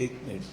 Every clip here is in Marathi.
एक मिनिट।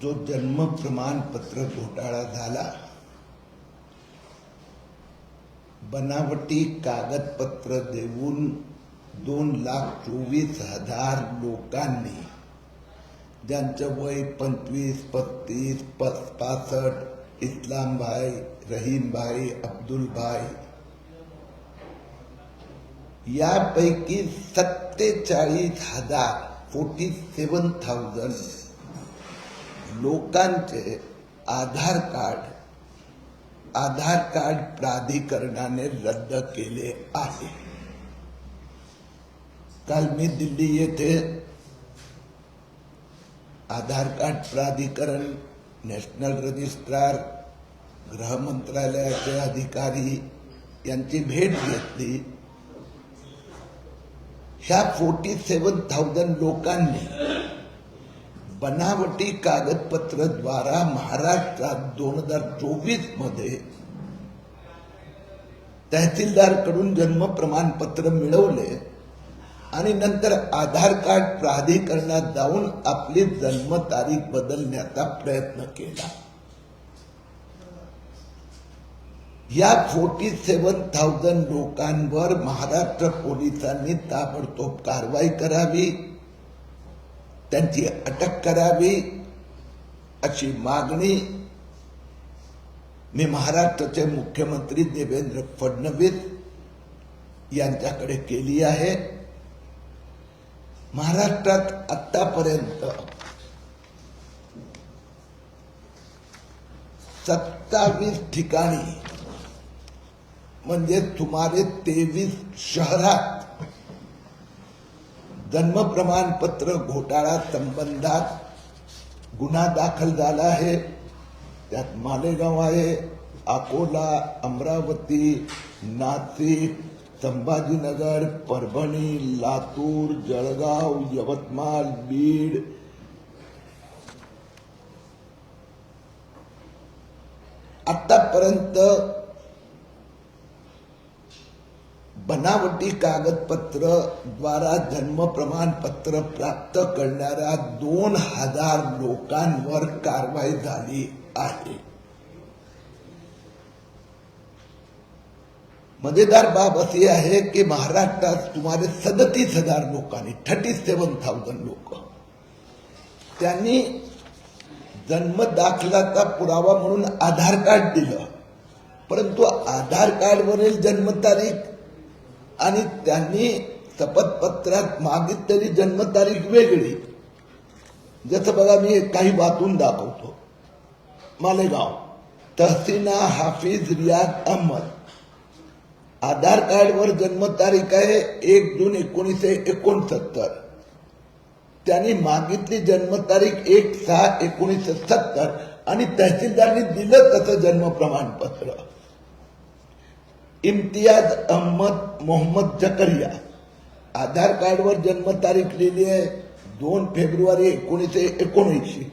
जो जन्म प्रमाणपत्र घोटाळा झाला, बनावटी कागदपत्र देऊन दोन लाख चोवीस हज़ार लोकांनी ज्यांचं वय पंचवीस पस्तीस पस पासष्ट इस्लाम भाई रहीम भाई अब्दुल भाई. यापैकी सत्तेचाळीस हजार फोर्टी सेवन थाउजंड लोकांचे आधार कार्ड आधार कार्ड प्राधिकरणाने रद्द केले आहे. काल मी दिल्ली येथे आधार कार्ड प्राधिकरण नॅशनल रजिस्ट्रार गृह मंत्रालयाचे अधिकारी यांची भेट घेतली. ह्या फोर्टी सेवन थाउजंड लोकांनी बनावटी कागदपत्रद्वारा महाराष्ट्रात दोन हजार चोवीसमध्ये तहसीलदारकडून जन्म प्रमाणपत्र मिळवले. आणि नंतर आधार कार्ड प्राधिकरणात जाऊन आपली जन्मतारीख बदलण्याचा प्रयत्न केला. या फोर्टी सेवन थाउजंड लोकांवर महाराष्ट्र पोलिसांनी ताबडतोब कारवाई करावी त्यांची अटक करावी अशी मागणी मी महाराष्ट्राचे मुख्यमंत्री देवेंद्र फडणवीस यांच्याकडे केली आहे. महाराष्ट्रात आतापर्यंत सत्तावीस ठिकाणी म्हणजे सुमारे तेवीस शहरात जन्म प्रमाणपत्र घोटाळा संबंधात गुन्हा दाखल झाला आहे. त्यात मालेगाव आहे अकोला अमरावती नाशिक संभाजीनगर परभणी लातूर जळगाव यवतमाळ बीड. आतापर्यंत बनावटी कागदपत्र द्वारा जन्म प्रमाणपत्र प्राप्त करणाऱ्या दोन हजार लोकांवर कारवाई झाली आहे. मजेदार बाब अशी आहे की महाराष्ट्रात सुमारे सदतीस हजार लोकांनी थर्टी सेवन थाउजंड लोक. त्यांनी जन्म दाखलाचा पुरावा म्हणून आधार कार्ड दिलं. परंतु आधार कार्डवरील जन्मतारीख आणि त्यांनी शपथपत्रात मागितलेली जन्मतारीख वेगळी. जसं बघा मी एक काही वाचून दाखवतो. मालेगाव तहसीना हाफिज रियाज अहमद. आधार कार्डवर जन्मतारीख आहे एक जून एकोणीसशे एकोणसत्तर. त्यांनी मागितली जन्मतारीख एक सहा एकोणीसशे सत्तर आणि तहसीलदारनी दिलं तसं जन्म प्रमाणपत्र. इम्तियाज अहमद मोहम्मद जकरिया. आधार कार्डवर जन्मतारीख लिहिली आहे दोन फेब्रुवारी एकोणीसशे एकोणऐंशी.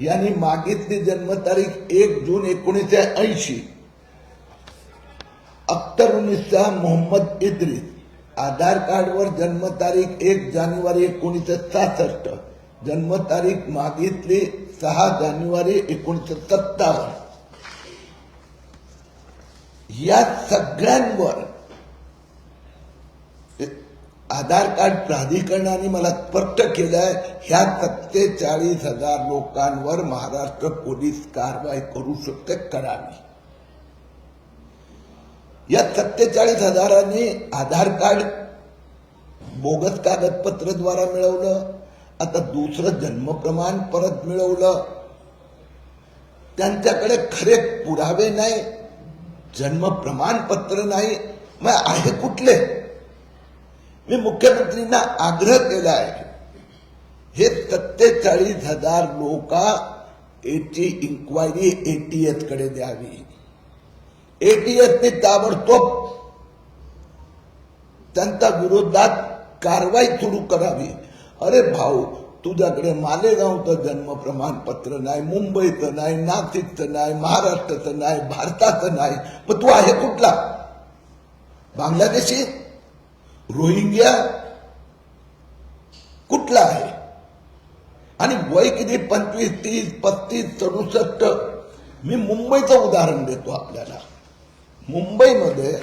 यांनी मागितली जन्मतारीख एक जून एकोणीसशे ऐंशी. अख्तरुनिसा मोहम्मद इद्रिस. आधार कार्डवर जन्मतारीख एक जानेवारी एकोणीसशे सहासष्ट. जन्मतारीख मागितली सहा जानेवारी एकोणीसशे सत्तावन्न. या सगळ्यांवर आधार कार्ड प्राधिकरणाने मला स्पष्ट केलंय ह्या सत्तेचाळीस हजार लोकांवर महाराष्ट्र पोलीस कारवाई करू शकते करावी या सत्तेचाळीस हजारांनी आधार कार्ड बोगस कागदपत्र द्वारा मिळवलं आता दुसरं जन्म प्रमाण परत मिळवलं. त्यांच्याकडे खरे पुरावे नाही जन्म प्रमाणपत्र नाही मग आहे कुठले? मी मुख्यमंत्रींना आग्रह केला आहे हे सत्तेचाळीस हजार लोक याची इन्क्वायरी एटीएसकडे द्यावी. एटीएसने ताबडतोब त्यांच्या विरोधात कारवाई सुरू करावी. अरे भाऊ तुझ्याकडे मालेगावचं जन्म प्रमाणपत्र नाही मुंबईचं नाही नाशिकचं नाही महाराष्ट्राचं नाही भारताचं नाही मग तू आहे कुठला? बांगलादेशी? रोहिंग्या? कुठला आहे? आणि वय किती? पंचवीस तीस पस्तीस सदुसष्ट? मी मुंबईचं उदाहरण देतो आपल्याला. मुंबईमध्ये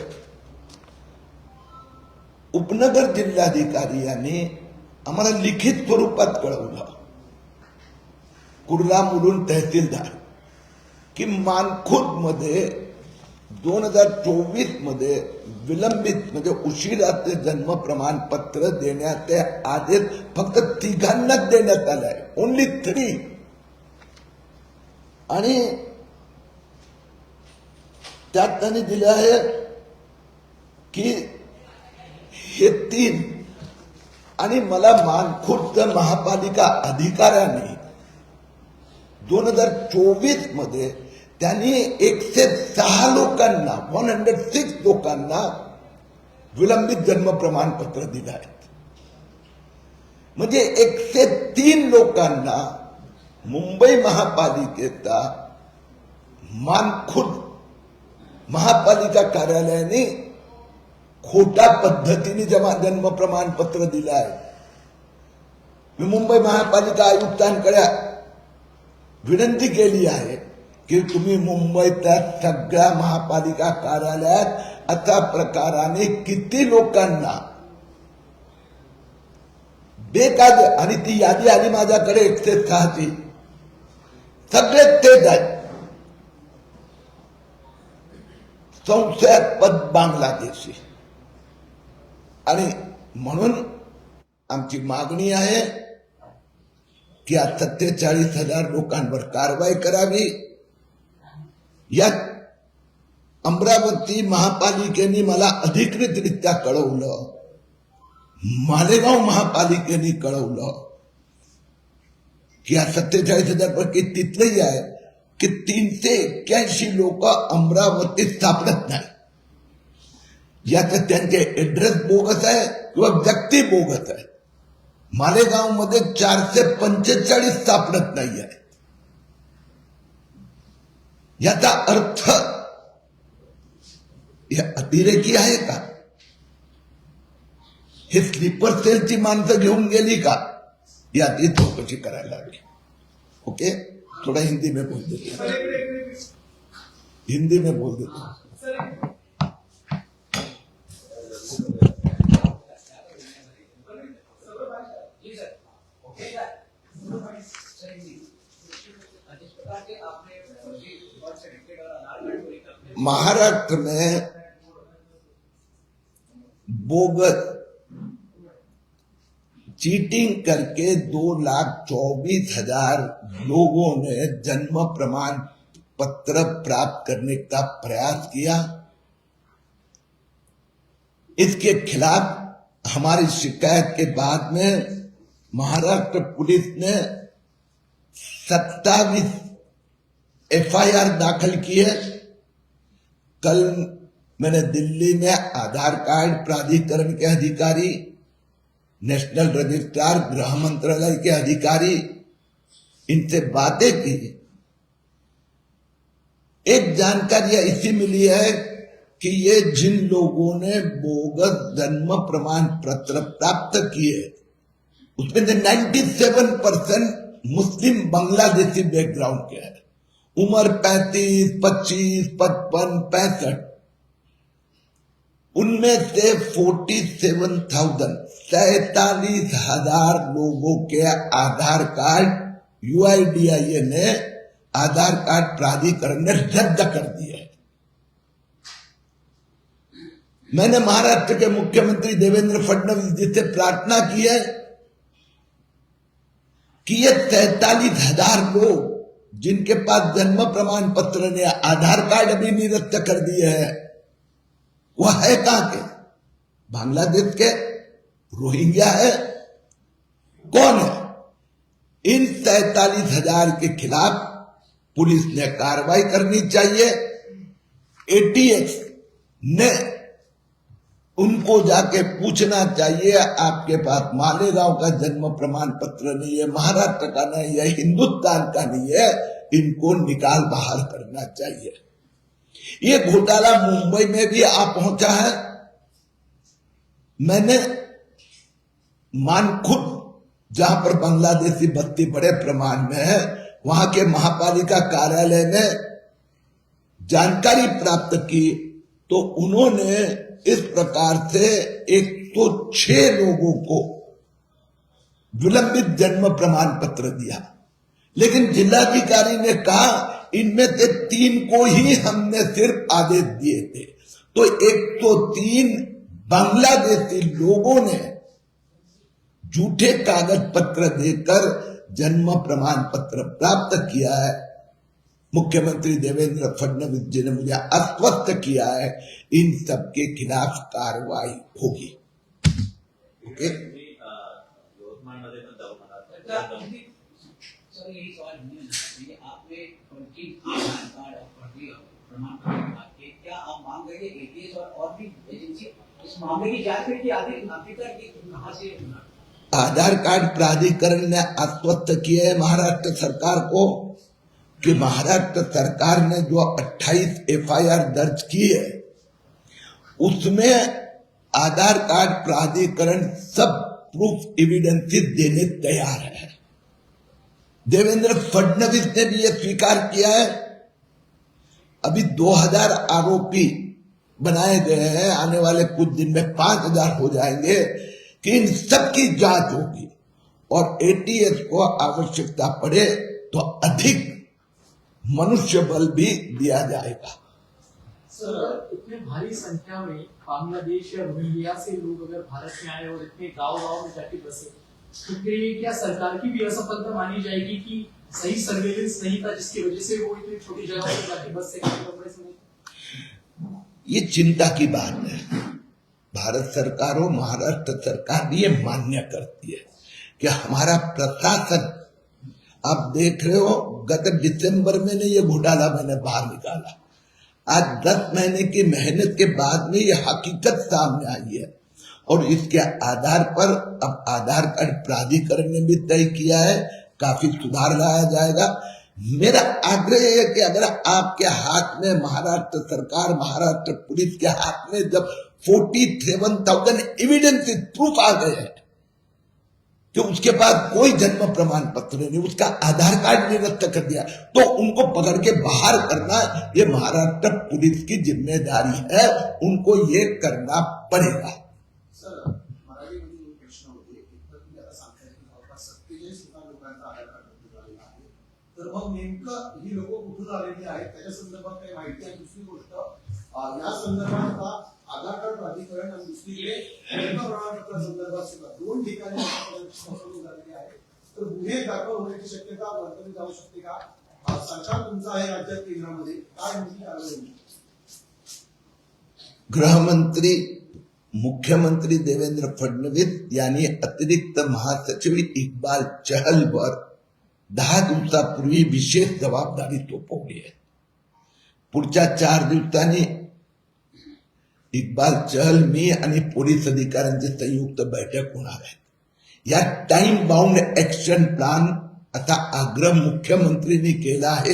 उपनगर जिल्हाधिकारी यांनी आम्हाला लिखित स्वरूपात कळवलं. कुर्ला मुलून तहसीलदार की मानखुदमध्ये दोन हजार चोवीसमध्ये विलंबित म्हणजे उशिराचे जन्म प्रमाणपत्र देण्याचे आदेश फक्त तिघांनाच देण्यात आलाय. ओनली थ्री आणि त्यात त्यांनी दिले आहे की हे तीन. आणि मला मानखुर्द महापालिका अधिकाऱ्यांनी दोन हजार चोवीसमध्ये त्यांनी एकशे सहा लोकांना वन हंड्रेड सिक्स लोकांना विलंबित जन्म प्रमाणपत्र दिलं आहे म्हणजे एकशे तीन लोकांना मुंबई महापालिकेचा मानखुर्द महापालिका कार्यालयाने खोटा पद्धतीने जमा जन्म प्रमाणपत्र दिलं आहे. मी मुंबई महापालिका आयुक्तांकडे विनंती केली आहे की तुम्ही मुंबईतल्या सगळ्या महापालिका कार्यालयात अशा प्रकाराने किती लोकांना बेकायदे आणि ती यादी आली माझ्याकडे एकशे सहाची. सगळे तेच आहेत. संशयास्पद बांगलादेशी आणि म्हणून आमची मागणी आहे की आज सत्तेचाळीस हजार लोकांवर कारवाई करावी. यात अमरावती महापालिकेने मला अधिकृतरित्या कळवलं. मालेगाव महापालिकेने कळवलं. की या सत्तेचाळीस हजार पैकी तिथलंही आहे. की तीनशे एक्क्याऐंशी लोक अमरावतीत सापडत नाही याचं त्यांचे ऍड्रेस बोगस आहे किंवा व्यक्ती बोगस आहे मालेगाव मध्ये चारशे पंचेचाळीस सापडत नाही आहे। याचा अर्थ, हे अतिरेकी आहे का? हे स्लीपर सेलची माणसं घेऊन गेली का? याची चौकशी करायला हवी. ओके थोड़ा हिंदी में बोल देते हिंदी में बोल देते महाराष्ट्र में बोगस चीटिंग करके दो लाख चौबीस हज़ार लोगों ने जन्म प्रमाण पत्र प्राप्त करने का प्रयास किया। इसके खिलाफ हमारी शिकायत के बाद में महाराष्ट्र पुलिस ने सत्तावीस एफआईआर दाखल की है कल मैंने दिल्ली में आधार कार्ड प्राधिकरण के अधिकारी नेशनल रजिस्ट्रार गृह मंत्रालय के अधिकारी इनसे बातें की। एक जानकारी इसी मिली है कि ये जिन लोगों ने बोगस जन्म प्रमाण पत्र प्राप्त किए उसमें से 97 परसेंट मुस्लिम बांग्लादेशी बैकग्राउंड के हैं। उम्र 35, 25, 55, पैंसठ। उनमें से 47,000 सैतालीस हज़ार लोगों के आधार कार्ड यूआईडीआईए ने आधार कार्ड प्राधिकरण ने रद्द कर दिए हैं। मैंने महाराष्ट्र के मुख्यमंत्री देवेंद्र फडणवीस जी से प्रार्थना की है कि ये तैतालीस हज़ार लोग जिनके पास जन्म प्रमाण पत्र ने आधार कार्ड भी निरस्त कर दिए हैं, वह है कहाँ के? बांग्लादेश के। रोहिंग्या है? कौन है? इन सैतालीस हज़ार के खिलाफ पुलिस ने कार्रवाई करनी चाहिए। एटीएस ने उनको जाके पूछना चाहिए, आपके पास मालेगांव का जन्म प्रमाण पत्र नहीं है, महाराष्ट्र का नहीं है, हिंदुस्तान का नहीं है, इनको निकाल बाहर करना चाहिए। ये घोटाला मुंबई में भी आ पहुँचा है। मैंने मान खुद, जहाँ पर बांग्लादेशी बस्ती बड़े प्रमाण में है, वहाँ के महापालिका कार्यालय में जानकारी प्राप्त की तो उन्होंने इस प्रकार से 106 लोगों को विलंबित जन्म प्रमाण पत्र दिया। लेकिन जिलाधिकारी ने कहा, इनमें से तीन को ही हमने सिर्फ़ आदेश दिए थे। तो 103 बांग्लादेशी लोगों ने झूठे कागज पत्र देकर जन्म प्रमाण पत्र प्राप्त किया है। मुख्यमंत्री देवेंद्र फडणवीस जी ने मुझे आश्वस्त किया है इन सब के खिलाफ कार्रवाई होगी। ओके? तुम्ही यवतमाळमध्ये पण जाऊन आलात सर सर यही सवाल नहीं है म्हणजे आपने फर्जी आधार कार्ड और फर्जी प्रमाण पत्र विभाग के क्या आप मांग रहे हैं एटीएस और और भी एजेंसी इस मामले की जांच करके आगे आगे तक कि कहाँ से आधार कार्ड प्राधिकरण ने आश्वस्त किया है महाराष्ट्र सरकार को कि महाराष्ट्र सरकार ने जो 28 एफआईआर दर्ज की है, उसमें आधार कार्ड प्राधिकरण सब प्रूफ एविडेंसेस देने तैयार है। देवेंद्र फडणवीस ने भी यह स्वीकार किया है। अभी 2000 आरोपी बनाए गए हैं, आने वाले कुछ दिन में 5000 हो जाएँगे। कि इन सब की जाँच होगी और एटीएस को आवश्यकता पड़े तो अधिक मनुष्य बल भी दिया जाएगा। सर इतने भारी संख्या में बांग्लादेश या रोहिंग्या से लोग अगर भारत में आए और इतने गाँव गाँव में जाके बसे तो फिर ये क्या सरकार की भी असफलता मानी जाएगी कि सही सर्वेलेंस नहीं था जिसकी वजह से वो इतनी छोटी जगह पर जाके बस समय ये चिंता की बात है। भारत सरकार और महाराष्ट्र सरकार ये मान्य करती है कि हमारा प्रशासन, आप देख रहे हो, गत दिसंबर में ने ये घोटाला मैंने बाहर निकाला। आज दस महीने की मेहनत के बाद में ये हकीकत सामने आई है और इसके आधार पर अब आधार कार्ड प्राधिकरण ने भी तय किया है, काफ़ी सुधार लाया जाएगा। मेरा आग्रह है कि अगर आपके हाथ में महाराष्ट्र सरकार, महाराष्ट्र पुलिस के हाथ में जब forty seven thousand evidence proof आ गए हैं कि उसके पास कोई जन्म प्रमाण पत्र नहीं, उसका आधार कार्ड निरस्त कर दिया। तो उनको पकड़ के बाहर करना, ये महाराष्ट्र पुलिस की ज़िम्मेदारी है, उनको ये करना पड़ेगा। तर आधार कार्ड प्राधिकरण आणि दुसरीकडे जन्म प्रमाणपत्र संदर्भात सुद्धा दोन ठिकाणी झालेली आहे तर गुन्हे दाखल होण्याची शक्यता वर्तवली जाऊ शकते का? हा सरकार तुमचा आहे राज्यात केंद्रामध्ये. काय नेमकी कारवाई? गृहमंत्री मुख्यमंत्री देवेंद्र फडणवीस यांनी अतिरिक्त महासचिव इक्बाल चहलवर दहा दिवसापूर्वी विशेष जबाबदारी सोपवली आहे. पुढच्या चार दिवसांनी इक्बाल चहल मी आणि पोलीस अधिकाऱ्यांची संयुक्त बैठक होणार आहे. या टाइम बाउंड ऍक्शन प्लान असा आग्रह मुख्यमंत्र्यांनी केला आहे.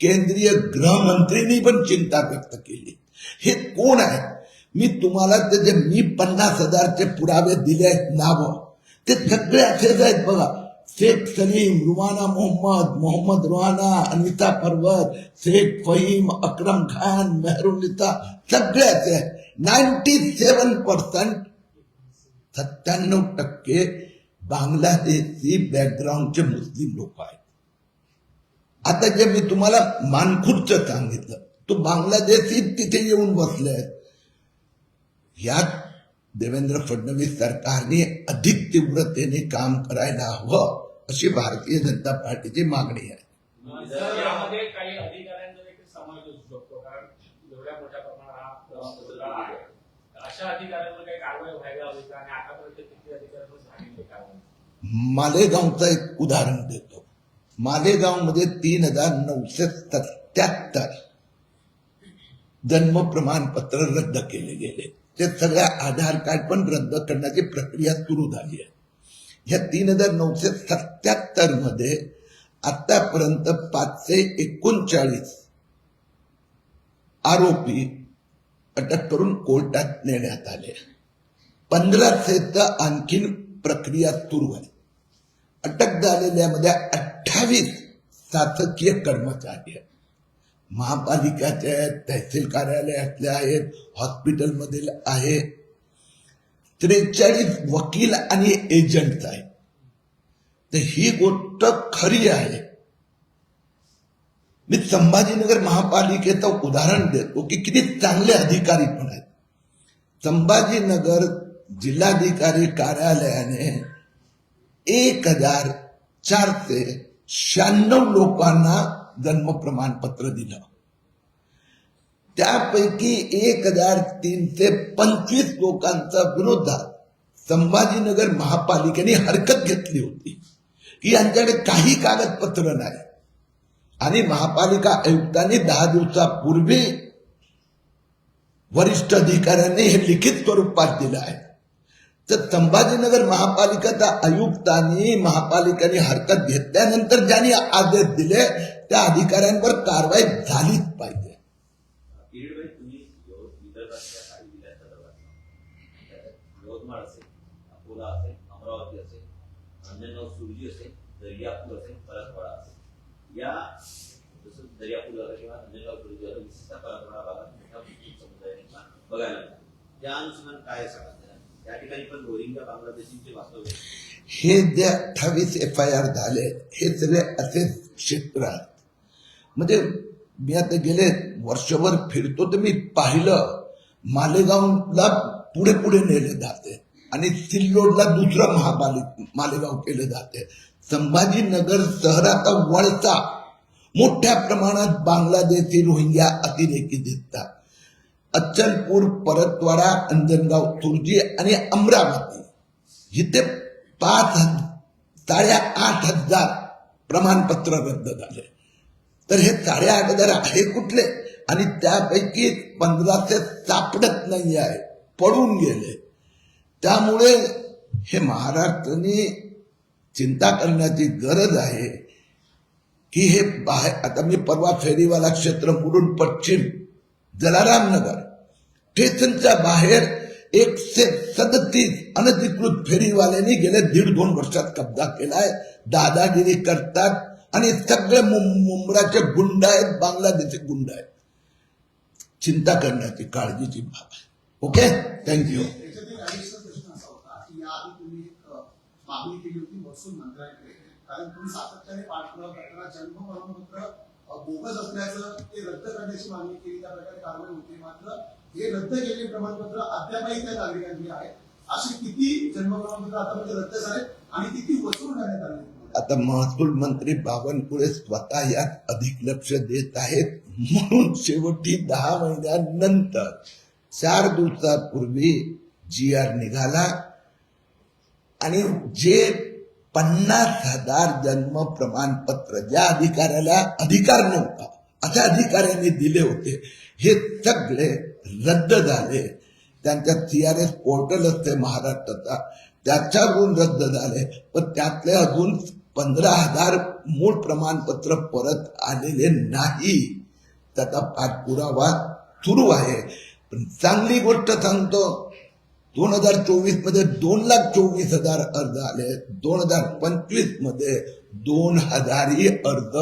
केंद्रीय गृहमंत्रींनी पण चिंता व्यक्त केली. हे कोण आहे? मी तुम्हाला ते जे मी पन्नास हजारचे पुरावे दिले आहेत नाव ते सगळे असेच आहेत बघा. शेख सलीम रुमाना मोहम्मद मोहम्मद रुहाना अनिता पर्वत शेख फहीम अक्रम खान मेहरुनिता सगळे असे आहेत. नाईन्टी सेवन पर्सेंट सत्त्याण्णव टक्के बांगलादेशी बॅकग्राऊंडचे मुस्लिम लोक आहेत. आता जे मी तुम्हाला मानखुर्दचं सांगितलं तो बांगलादेशी तिथे येऊन बसले आहेत यात देवेंद्र फडणवीस सरकारने अधिक तीव्रतेने काम करायला हवं अशी भारतीय जनता पार्टीची मागणी आहे सर यामध्ये काही अधिकाऱ्यांचा देखील समावेश असू शकतो कारण एवढ्या मोठ्या प्रमाणात हा प्रवास घोटाळा आहे अशा अधिकाऱ्यांवर काही कारवाई व्हायला हवी का? आणि आतापर्यंत किती अधिकाऱ्यांवर झालेली कारवाई? मालेगावचं एक उदाहरण देतो. मालेगावमध्ये तीन हजार नऊशे सत्याहत्तर जन्म प्रमाणपत्र रद्द केले गेले. ते सगळ्या आधार कार्ड पण रद्द करण्याची प्रक्रिया सुरू झाली आहे. ह्या तीन हजार नऊशे सत्याहत्तरमध्ये आतापर्यंत पाचशे एकोणचाळीस आरोपी अटक करून कोर्टात नेण्यात आले. पंधरा तर आणखीन प्रक्रिया सुरू आहे. अटक झालेल्यामध्ये अठ्ठावीस शासकीय कर्मचारी आहेत. महापालिकाचे आहेत तहसील कार्यालयातले आहेत हॉस्पिटलमधील आहेत त्रेचाळीस वकील आणि एजंट आहेत. तर ही गोष्ट खरी आहे. मी संभाजीनगर महापालिकेचं उदाहरण देतो की किती चांगले अधिकारी पण आहेत. संभाजीनगर जिल्हाधिकारी कार्यालयाने एक हज़ार चारशे शहाण्णव लोकांना जन्म प्रमाणपत्र दिलं. त्यापैकी एक हज़ार तीनशे पंचवीस लोकांचा विरोधात संभाजीनगर महापालिकेने हरकत घेतली होती. की यांच्याकडे काही कागदपत्र नाही. आणि महापालिका आयुक्तांनी दहा दिवसापूर्वी वरिष्ठ अधिकाऱ्यांनी हे लिखित स्वरूपात दिलं आहे. तर संभाजीनगर महापालिकाच्या आयुक्तांनी महापालिकेने हरकत घेतल्यानंतर ज्यांनी आदेश दिले त्या अधिकाऱ्यांवर कारवाई झालीच पाहिजे. असेल असेल अमरावती असेल अंजनगाव सुरजी असेल दर्यापूर असेल परतवाडा असेल. या जसं दर्यापूर किंवा अंजनगाव सुरजी झालं विशेषतः परंपरा भागात मोठ्या मुस्लिम समुदायाचा बघायला मिळतात त्या अनुषंगाने काय सांगा त्या ठिकाणी पण रोहिंग्या बांगलादेशींचे वास्तव्य हे जे अठ्ठावीस एफ आय आर झाले हे सगळे असे क्षेत्र आहेत म्हणजे मी आता गेले वर्षभर फिरतो तर मी पाहिलं मालेगावला पुढे पुढे नेले जाते आणि सिल्लोडला दुसरं महापालिक मालेगाव केलं जाते संभाजीनगर शहराचा वळचा मोठ्या प्रमाणात बांगलादेशी रोहिंग्या अतिरेकी दिसतात अच्चलपूर परतवाडा अंजनगाव तुर्जी आणि अमरावती. जिथे पाच हज- साडेआठ हजार प्रमाणपत्र रद्द झाले. तर हे साडेआठ हजार आहे कुठले? आणि त्यापैकी पंधराशे सापडत नाही आहे पडून गेले. त्यामुळे हे महाराष्ट्राने चिंता करण्याची गरज आहे की हे बाहेर आता मी परवा फेरीवाला क्षेत्र मुरुड पश्चिम जलाराम नगर स्टेशनच्या बाहेर एकशे सदतीस अनधिकृत फेरीवाल्यांनी गेले दीड दोन वर्षात कब्जा केलाय. दादागिरी करतात आणि सगळे मुं- मुंबराचे गुंड आहेत बांगलादेशी गुंड आहेत. चिंता करण्याची काळजीची बाब आहे. ओके थँक्यू त्याच्यातील अडीचचा प्रश्न असा होता की याआधी तुम्ही एक अ, मागणी केली होती महसूल मंत्र्यांकडे कारण तुम्ही सातत्याने पाठपुरावा करताना जन्म प्रमाणपत्र बोगस असल्याचं ते रद्द करण्याची मागणी केली. त्या प्रकारे कारवाई होती. मात्र हे रद्द केलेले प्रमाणपत्र अद्यापही त्या नागरिकांनी आहे. असे किती जन्म प्रमाणपत्र आतापर्यंत म्हणजे रद्द झाले आणि किती वसूल करण्यात आले? आता महसूल मंत्री बावनकुळे स्वतः यात अधिक लक्ष देत आहेत. म्हणून शेवटी दहा महिन्यानंतर चार दिवसापूर्वी जी आर निघाला. आणि जे पन्नास हजार जन्म प्रमाणपत्र ज्या अधिकाऱ्याला अधिकार नव्हता अशा अधिकाऱ्यांनी दिले होते हे सगळे रद्द झाले. त्यांच्या सी आर एस पोर्टल असते महाराष्ट्राचा त्याच्यावरून रद्द झाले. पण त्यातले अजून पंधरा हजार मूळ प्रमाणपत्र परत आलेले नाही. त्याचा पाठपुरावा सुरू आहे. पण चांगली गोष्ट सांगतो दोन हजार चोवीसमध्ये दोन लाख चोवीस हजार अर्ज आले. दोन हजार पंचवीसमध्ये दोन हजारही अर्ज